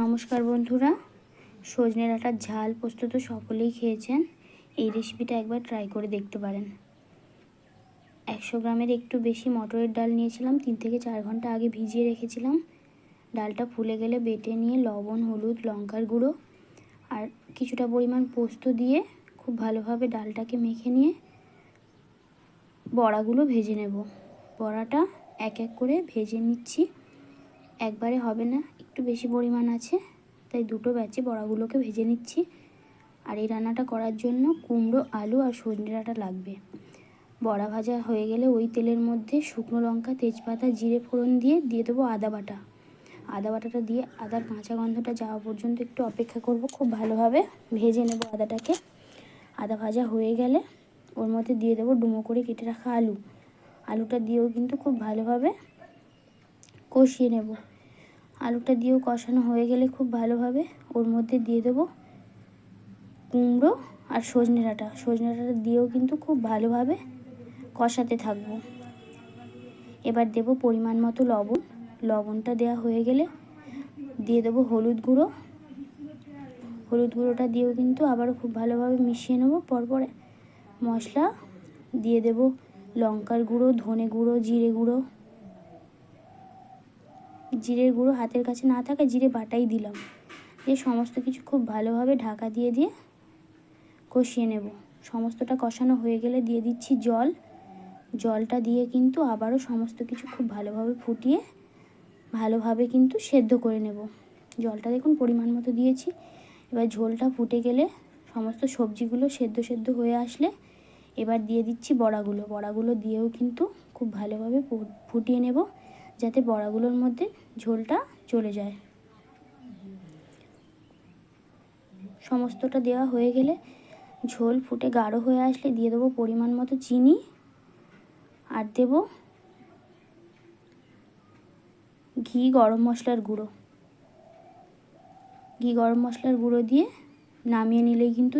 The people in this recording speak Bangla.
নমস্কার বন্ধুরা। সজনে ডাঁটার ঝাল পোস্ত তো সকলেই খেয়েছেন। এই রেসিপিটা একবার ট্রাই করে দেখতে পারেন। একশো গ্রামের একটু বেশি মটরের ডাল নিয়েছিলাম। তিন থেকে চার ঘণ্টা আগে ভিজিয়ে রেখেছিলাম। ডালটা ফুলে গেলে বেটে নিয়ে লবণ, হলুদ, লঙ্কার গুঁড়ো আর কিছুটা পরিমাণ পোস্ত দিয়ে খুব ভালোভাবে ডালটাকে মেখে নিয়ে বড়াগুলো ভেজে নেব। বড়াটা এক এক করে ভেজে নিচ্ছি। একবারে হবে না, একটু বেশি পরিমাণ আছে, তাই দুটো ব্যাচে বড়াগুলোকে ভেজে নিচ্ছি। আর এই রান্নাটা করার জন্য কুমড়ো, আলু আর সজনে ডাঁটা লাগবে। বড়া ভাজা হয়ে গেলে ওই তেলের মধ্যে শুকনো লঙ্কা, তেজপাতা, জিরে ফোড়ন দিয়ে দিয়ে দেবো আদা বাটা। আদা বাটাটা দিয়ে আদার কাঁচা গন্ধটা যাওয়া পর্যন্ত একটু অপেক্ষা করব, খুব ভালোভাবে ভেজে নেব আদাটাকে। আদা ভাজা হয়ে গেলে ওর মধ্যে দিয়ে দেবো ডুমো করে কেটে রাখা আলু। আলুটা দিয়েও কিন্তু খুব ভালোভাবে কষিয়ে নেব। আলুটা দিয়েও কষানো হয়ে গেলে খুব ভালোভাবে ওর মধ্যে দিয়ে দেবো কুমড়ো আর সজনে ডাঁটা। সজনে ডাঁটা দিয়েও কিন্তু খুব ভালোভাবে কষাতে থাকব। এবার দেব পরিমাণ মতো লবণ। লবণটা দেওয়া হয়ে গেলে দিয়ে দেবো হলুদ গুঁড়ো। হলুদ গুঁড়োটা দিয়েও কিন্তু আবারও খুব ভালোভাবে মিশিয়ে নেব। পরপর মশলা দিয়ে দেব লঙ্কার গুঁড়ো, ধনে গুঁড়ো, জিরে গুঁড়ো। জিরের গুঁড়ো হাতের কাছে না থাকা জিরে বাটাই দিলাম। দিয়ে সমস্ত কিছু খুব ভালোভাবে ঢাকা দিয়ে দিয়ে কষিয়ে নেব। সমস্তটা কষানো হয়ে গেলে দিয়ে দিচ্ছি জল। জলটা দিয়ে কিন্তু আবারও সমস্ত কিছু খুব ভালোভাবে ফুটিয়ে ভালোভাবে কিন্তু সেদ্ধ করে নেব। জলটা দেখুন পরিমাণ মতো দিয়েছি। এবার ঝোলটা ফুটে গেলে সমস্ত সবজিগুলো সেদ্ধ সেদ্ধ হয়ে আসলে এবার দিয়ে দিচ্ছি বড়াগুলো। বড়াগুলো দিয়েও কিন্তু খুব ভালোভাবে ফুটিয়ে নেব। যাতে বড়াগুলোর মধ্যে ঝোলটা চলে যায়। সমস্তটা দেওয়া হয়ে গেলে ঝোল ফুটে গাঢ় হয়ে আসলে দিয়ে দেবো পরিমাণ মতো চিনি আর দেব ঘি গরম মশলার গুঁড়ো। ঘি গরম মশলার গুঁড়ো দিয়ে নামিয়ে নিলেই কিন্তু